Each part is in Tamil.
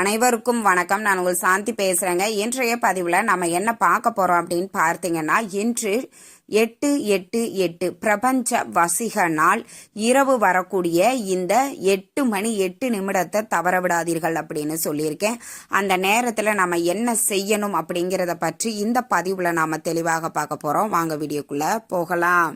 அனைவருக்கும் வணக்கம். நான் உங்கள் சாந்தி பேசுகிறேங்க இன்றைய பதிவில் நம்ம என்ன பார்க்க போகிறோம் அப்படின்னு பார்த்தீங்கன்னா இன்று எட்டு எட்டு எட்டு பிரபஞ்ச வசிக நாள். இரவு வரக்கூடிய இந்த எட்டு மணி எட்டு நிமிடத்தை தவற விடாதீர்கள் அப்படின்னு சொல்லியிருக்கேன். அந்த நேரத்தில் நம்ம என்ன செய்யணும் அப்படிங்கிறத பற்றி இந்த பதிவில் நாம் தெளிவாக பார்க்க போகிறோம் வாங்க வீடியோக்குள்ளே போகலாம்.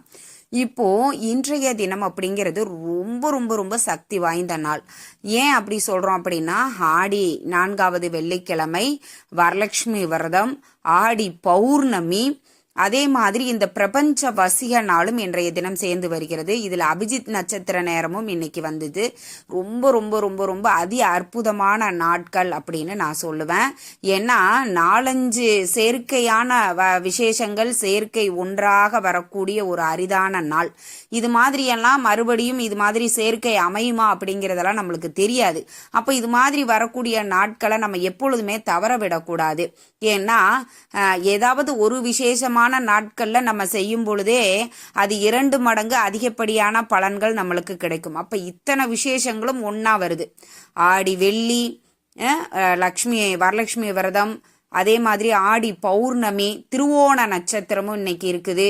இப்போ இன்றைய தினம் அப்படிங்கிறது ரொம்ப ரொம்ப ரொம்ப சக்தி வாய்ந்த நாள். ஏன் அப்படி சொல்றோம் அப்படின்னா ஆடி நான்காவது வெள்ளிக்கிழமை வரலட்சுமி விரதம் ஆடி பௌர்ணமி அதே மாதிரி இந்த பிரபஞ்ச வசிக நாளும் இன்றைய தினம் சேர்ந்து வருகிறது. இதில் அபிஜித் நட்சத்திர நேரமும் இன்னைக்கு வந்தது. ரொம்ப ரொம்ப ரொம்ப ரொம்ப அதி அற்புதமான நாட்கள் அப்படின்னு நான் சொல்லுவேன். ஏன்னா நாலஞ்சு சேர்க்கையான வ விசேஷங்கள் சேர்க்கை ஒன்றாக வரக்கூடிய ஒரு அரிதான நாள். இது மாதிரியெல்லாம் மறுபடியும் இது மாதிரி சேர்க்கை அமையுமா அப்படிங்கிறதெல்லாம் நம்மளுக்கு தெரியாது. அப்போ இது மாதிரி வரக்கூடிய நாட்களை நம்ம எப்பொழுதுமே தவற விடக்கூடாது. ஏன்னா ஏதாவது ஒரு விசேஷமான நாட்களில் நம்ம செய்யும் பொழுதே அது இரண்டு மடங்கு அதிகப்படியான பலன்கள் நம்மளுக்கு கிடைக்கும். அப்போ இத்தனை விசேஷங்களும் ஒன்றா வருது. ஆடி வெள்ளி லக்ஷ்மி வரலட்சுமி விரதம் அதே மாதிரி ஆடி பௌர்ணமி திருவோண நட்சத்திரமும் இன்னைக்கு இருக்குது.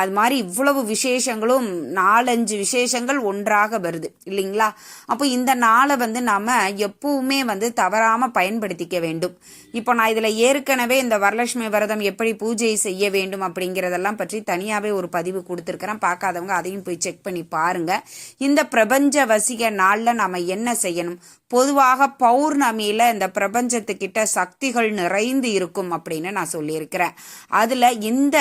அது மாதிரி இவ்வளவு விசேஷங்களும் நாலஞ்சு விசேஷங்கள் ஒன்றாக வருது இல்லைங்களா? அப்போ இந்த நாளை வந்து நாம எப்பவுமே வந்து தவறாம பயன்படுத்திக்க வேண்டும். இப்போ நான் இதுல ஏற்கனவே இந்த வரலட்சுமி விரதம் எப்படி பூஜை செய்ய வேண்டும் அப்படிங்கிறதெல்லாம் பற்றி தனியாவே ஒரு பதிவு கொடுத்துருக்கிறேன். பார்க்காதவங்க அதையும் போய் செக் பண்ணி பாருங்க. இந்த பிரபஞ்ச வசிக நாள்ல நாம என்ன செய்யணும்? பொதுவாக பௌர்ணமியில இந்த பிரபஞ்சத்துக்கிட்ட சக்திகள் நிறைந்து இருக்கும் அப்படின்னு நான் சொல்லியிருக்கிறேன். அதுல இந்த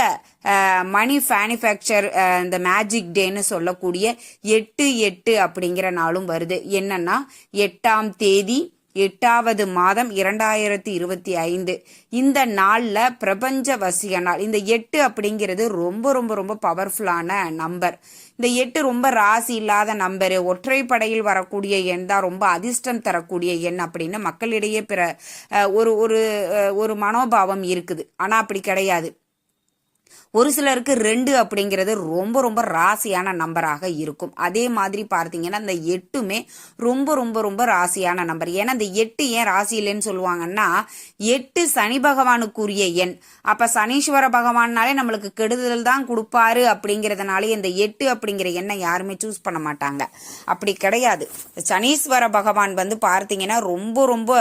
மணி ஃபேனிஃபேக்சர் இந்த மேஜிக் டேன்னு சொல்லக்கூடிய எட்டு எட்டு அப்படிங்கிற நாளும் வருது. என்னன்னா எட்டாம் தேதி எட்டாவது மாதம் இரண்டாயிரத்தி இருபத்தி ஐந்து. இந்த நாளில் பிரபஞ்ச வசிக நாள் இந்த எட்டு அப்படிங்கிறது ரொம்ப ரொம்ப ரொம்ப பவர்ஃபுல்லான நம்பர் இந்த எட்டு ரொம்ப ராசி இல்லாத நம்பரு ஒற்றைப்படையில் வரக்கூடிய எண் தான் ரொம்ப அதிர்ஷ்டம் தரக்கூடிய எண் அப்படின்னு மக்களிடையே பிற ஒரு ஒரு மனோபாவம் இருக்குது. ஆனால் அப்படி கிடையாது. ஒரு சிலருக்கு ரெண்டு அப்படிங்கிறது ரொம்ப ரொம்ப ராசியான நம்பராக இருக்கும். அதே மாதிரி பார்த்தீங்கன்னா இந்த எட்டுமே ரொம்ப ரொம்ப ரொம்ப ராசியான நம்பர். ஏன்னா இந்த எட்டு ஏன் ராசி இல்லைன்னு சொல்லுவாங்கன்னா எட்டு சனி பகவானுக்குரிய எண். அப்ப சனீஸ்வர பகவான்னாலே நம்மளுக்கு கெடுதல் தான் கொடுப்பாரு அப்படிங்கிறதுனாலே இந்த எட்டு அப்படிங்கிற எண்ணை யாருமே சூஸ் பண்ண மாட்டாங்க. அப்படி கிடையாது. சனீஸ்வர பகவான் வந்து பார்த்தீங்கன்னா ரொம்ப ரொம்ப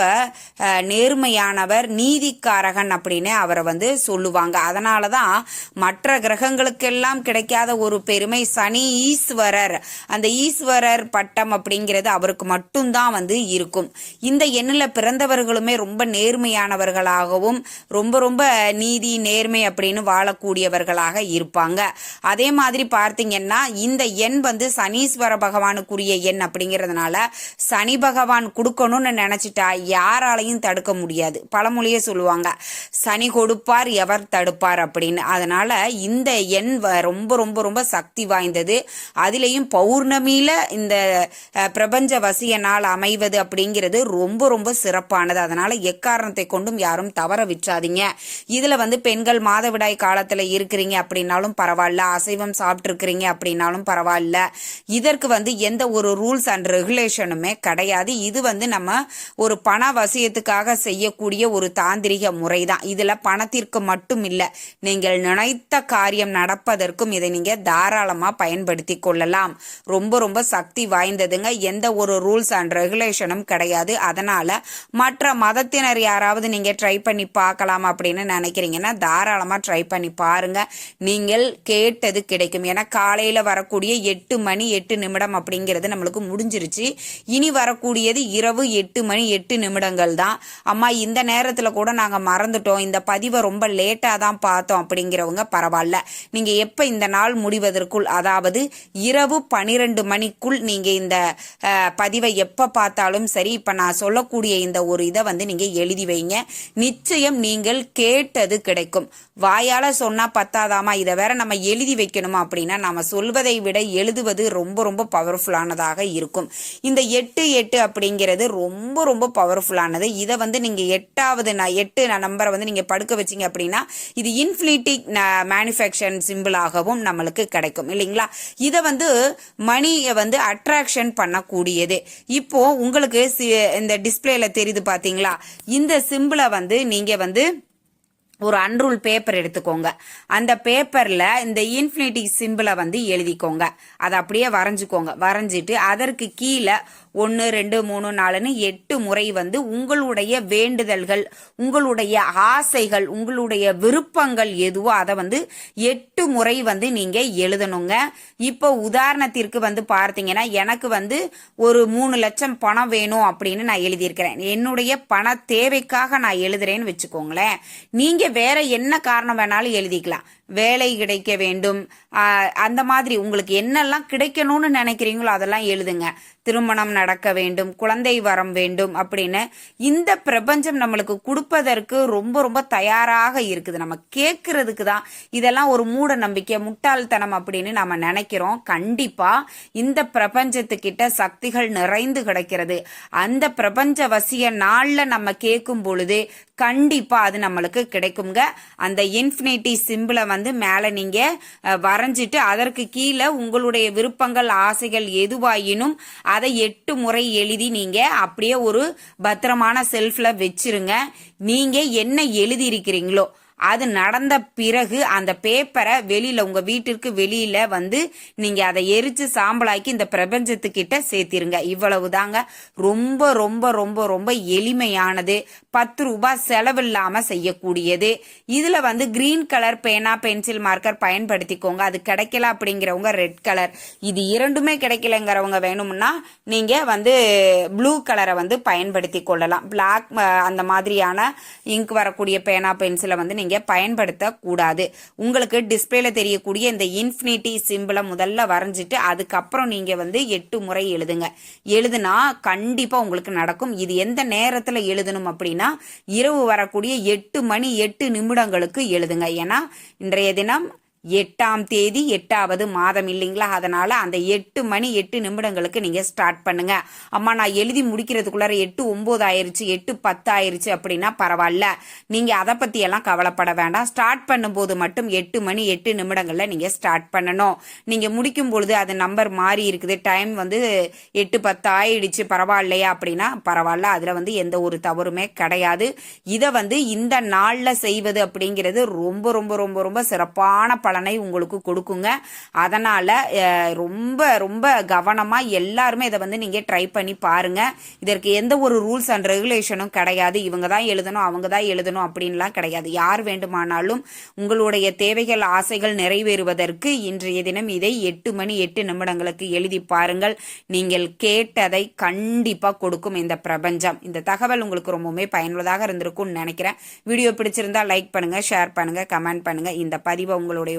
நேர்மையானவர் நீதிக்காரகன் அப்படின்னு அவரை வந்து சொல்லுவாங்க. அதனால தான் மற்ற கிரகங்களுக்கெல்லாம் கிடைக்காத ஒரு பெருமை சனி ஈஸ்வரர். அந்த ஈஸ்வரர் பட்டம் அப்படிங்கிறது அவருக்கு மட்டும்தான் வந்து இருக்கும். இந்த எண்ணில் பிறந்தவர்களுமே ரொம்ப நேர்மையானவர்களாகவும் ரொம்ப ரொம்ப நீதி நேர்மை அப்படின்னு வாழக்கூடியவர்களாக இருப்பாங்க. அதே மாதிரி பார்த்தீங்கன்னா இந்த எண் வந்து சனீஸ்வர பகவானுக்குரிய எண் அப்படிங்கிறதுனால சனி பகவான் கொடுக்கணும்னு நினைச்சிட்டா யாராலையும் தடுக்க முடியாது. பழமொழியே சொல்லுவாங்க சனி கொடுப்பார் எவர் தடுப்பார் அப்படின்னு. அதனால் இந்த எண் வ- ரொம்ப ரொம்ப ரொம்ப சக்தி வாய்ந்தது. அதுலேயும் பௌர்ணமியில இந்த பிரபஞ்ச வசிய நாள் அமைவது அப்படிங்கிறது ரொம்ப ரொம்ப சிறப்பானது. அதனால எக்காரணத்தை கொண்டும் யாரும் தவற விற்றாதீங்க. இதுல வந்து பெண்கள் மாதவிடாய் காலத்துல இருக்கிறீங்க அப்படின்னாலும் பரவாயில்ல. அசைவம் சாப்பிட்டுருக்கிறீங்க அப்படின்னாலும் பரவாயில்ல. இதற்கு வந்து எந்த ஒரு ரூல்ஸ் அண்ட் ரெகுலேஷனுமே கிடையாது. இது வந்து நம்ம ஒரு பண வசியத்துக்காக செய்யக்கூடிய ஒரு தாந்திரிக முறை தான் இதுல பணத்திற்கு மட்டும் இல்லை. நீங்கள் நினைத்த காரியம் நடப்பதற்கும் இதை நீங்க தாராளமா பயன்படுத்தி கொள்ளலாம். ரொம்ப ரொம்ப சக்தி வாய்ந்ததுங்க. எந்த ஒரு ரூல்ஸ் அண்ட் ரெகுலேஷனும் கிடையாது. அதனால மற்ற மதத்தினர் யாராவது நீங்க ட்ரை பண்ணி பார்க்கலாம் அப்படின்னு நினைக்கிறீங்கன்னா தாராளமா ட்ரை பண்ணி பாருங்க. நீங்கள் கேட்டது கிடைக்கும். ஏன்னா காலையில வரக்கூடிய எட்டு மணி எட்டு நிமிடம் அப்படிங்கிறது நம்மளுக்கு முடிஞ்சிருச்சு. இனி வரக்கூடியது இரவு எட்டு மணி எட்டு நிமிடங்கள் தான். அம்மா இந்த நேரத்தில் கூட நாங்கள் மறந்துட்டோம். இந்த பதிவை ரொம்ப லேட்டாக தான் பார்த்தோம் அப்படிங்கிறவங்க பரவாயில்ல. நீங்கள் எப்போ இந்த நாள் முடிவதற்குள் அதாவது இரவு பனிரெண்டு மணிக்குள் நீங்கள் இந்த பதிவை எப்போ பார்த்தாலும் சரி இப்போ நான் சொல்லக்கூடிய இந்த ஒரு இதை வந்து நீங்கள் எழுதி வைங்க. நிச்சயம் நீங்கள் கேட்டது கிடைக்கும். வாயால் சொன்னால் பத்தாதாமா? இதை வேற நம்ம எழுதி வைக்கணுமா அப்படின்னா நம்ம சொல்வதை விட எழுதுவது ரொம்ப ரொம்ப பவர்ஃபுல்லானதாக இருக்கும். இந்த எட்டு எட்டு அப்படிங்கிறது ரொம்ப ரொம்ப பவர்ஃபுல்லானது இதை வந்து நீங்கள் எட்டாவது ந- எட்டு நம்பரை வந்து நீங்கள் படுக்க வச்சீங்க அப்படின்னா இது இன்ஃபினிட்டிக் மேனுஃபேக்சர் சிம்பிளாகவும் நம்மளுக்கு கிடைக்கும். இல்லைங்களா? இதை வந்து மணியை வந்து அட்ராக்ஷன் பண்ணக்கூடியது. இப்போ உங்களுக்கு சி- இந்த டிஸ்பிளேல தெரியுது பாத்தீங்களா? இந்த சிம்பிளை வந்து நீங்க வந்து ஒரு அன்ரூல் பேப்பர் எடுத்துக்கோங்க. அந்த பேப்பரில் இந்த இன்ஃபினிட்டி சிம்பிளை வந்து எழுதிக்கோங்க. அதை அப்படியே வரைஞ்சிக்கோங்க. வரைஞ்சிட்டு அதற்கு கீழே ஒன்று ரெண்டு மூணு நாலுன்னு எட்டு முறை வந்து உங்களுடைய வேண்டுதல்கள் உங்களுடைய ஆசைகள் உங்களுடைய விருப்பங்கள் எதுவோ அதை வந்து எட்டு முறை வந்து நீங்கள் எழுதணுங்க. இப்போ உதாரணத்திற்கு வந்து பார்த்தீங்கன்னா எனக்கு வந்து ஒரு மூணு லட்சம் பணம் வேணும் அப்படின்னு நான் எழுதியிருக்கிறேன். என்னுடைய பண தேவைக்காக நான் எழுதுறேன்னு வச்சுக்கோங்களேன். நீங்கள் வேற என்ன காரணம் வேணாலும் எழுதிக்கலாம். வேலை கிடைக்க வேண்டும். அந்த மாதிரி உங்களுக்கு என்னெல்லாம் கிடைக்கணும்னு நினைக்கிறீங்களோ அதெல்லாம் எழுதுங்க. திருமணம் நடக்க வேண்டும் குழந்தை வரம் வேண்டும் அப்படின்னு இந்த பிரபஞ்சம் நம்மளுக்கு கொடுப்பதற்கு ரொம்ப ரொம்ப தயாராக இருக்குது. நம்ம கேட்கறதுக்கு தான் இதெல்லாம் ஒரு மூட நம்பிக்கை முட்டாள்தனம் அப்படின்னு நம்ம நினைக்கிறோம். கண்டிப்பா இந்த பிரபஞ்சத்துக்கிட்ட சக்திகள் நிறைந்து கிடக்கிறது. அந்த பிரபஞ்ச வசிய நாள்ல நம்ம கேட்கும் பொழுது கண்டிப்பா அது நம்மளுக்கு கிடைக்குங்க. அந்த இன்ஃபினிட்டி சிம்பிளை வந்து வந்து மேலே நீங்கள் வரைஞ்சிட்டு அதற்கு கீழே உங்களுடைய விருப்பங்கள் ஆசைகள் எதுவாயினும் அதை எட்டு முறை எழுதி நீங்கள் அப்படியே ஒரு பத்திரமான செல்ஃபில் வச்சிருங்க. நீங்கள் என்ன எழுதியிருக்கிறீங்களோ அது நடந்த பிறகு அந்த பேப்பரை வெளியில உங்க வீட்டிற்கு வெளியில வந்து நீங்க அதை எரிச்சு சாம்பலாக்கி இந்த பிரபஞ்சத்துக்கிட்ட சேர்த்திருங்க. இவ்வளவு தாங்க ரொம்ப ரொம்ப ரொம்ப ரொம்ப எளிமையானது. பத்து ரூபாய் செலவில்லாம செய்யக்கூடியது. இதுல வந்து கிரீன் கலர் பேனா பென்சில் மார்க்கர் பயன்படுத்திக்கோங்க. அது கிடைக்கல அப்படிங்கிறவங்க ரெட் கலர் இது இரண்டுமே கிடைக்கலங்கிறவங்க வேணும்னா நீங்க வந்து ப்ளூ கலரை வந்து பயன்படுத்தி கொள்ளலாம். பிளாக் அந்த மாதிரியான இங்க் வரக்கூடிய பேனா பென்சிலை வந்து நீங்க பயன்படுத்த கூடாது உங்களுக்கு டிஸ்பிளேல தெரியக்கூடிய இந்த இன்ஃபினிட்டி சிம்பிளை முதல்ல வரைஞ்சிட்டு அதுக்கப்புறம் நீங்க வந்து எட்டு முறை எழுதுங்க. எழுதுனா கண்டிப்பா உங்களுக்கு நடக்கும். இது எந்த நேரத்துல எழுதணும் அப்படின்னா இரவு வரக்கூடிய எட்டு மணி எட்டு நிமிடங்களுக்கு எழுதுங்க. ஏன்னா இன்றைய தினம் எட்டாம் தேதி எட்டாவது மாதம் இல்லைங்களா? அதனால அந்த எட்டு மணி எட்டு நிமிடங்களுக்கு நீங்க ஸ்டார்ட் பண்ணுங்க. அம்மா நான் எழுதி முடிக்கிறதுக்குள்ளார எட்டு ஒன்பது ஆயிருச்சு எட்டு பத்து ஆயிருச்சு அப்படின்னா பரவாயில்ல. நீங்க அதை பத்தி எல்லாம் கவலைப்பட வேண்டாம். ஸ்டார்ட் பண்ணும்போது மட்டும் எட்டு மணி எட்டு நிமிடங்கள்ல நீங்க ஸ்டார்ட் பண்ணணும். நீங்க முடிக்கும் பொழுது அது நம்பர் மாறி இருக்குது. டைம் வந்து எட்டு பத்து ஆயிடுச்சு பரவாயில்லையா அப்படின்னா பரவாயில்ல. அதுல வந்து எந்த ஒரு தவறுமே கிடையாது. இதை வந்து இந்த நாள்ல செய்வது அப்படிங்கிறது ரொம்ப ரொம்ப ரொம்ப ரொம்ப சிறப்பான பலனை உங்களுக்கு கொடுக்குங்க. அதனால் ரொம்ப ரொம்ப கவனமாக எல்லாருமே இதை வந்து நீங்கள் ட்ரை பண்ணி பாருங்கள் இதற்கு எந்த ஒரு ரூல்ஸ் அண்ட் ரெகுலேஷனும் கிடையாது. இவங்க தான் எழுதணும் அவங்க தான் எழுதணும் அப்படின்லாம் கிடையாது. யார் வேண்டுமானாலும் உங்களுடைய தேவைகள் ஆசைகள் நிறைவேறுவதற்கு இன்றைய தினம் இதை எட்டு மணி எட்டு நிமிடங்களுக்கு எழுதி பாருங்கள். நீங்கள் கேட்டதை கண்டிப்பாக கொடுக்கும் இந்த பிரபஞ்சம். இந்த தகவல் உங்களுக்கு ரொம்பவுமே பயனுள்ளதாக இருந்திருக்கும்னு நினைக்கிறேன். வீடியோ பிடிச்சிருந்தா லைக் பண்ணுங்கள் ஷேர் பண்ணுங்கள் கமெண்ட் பண்ணுங்கள் இந்த பதிவை உங்களுடைய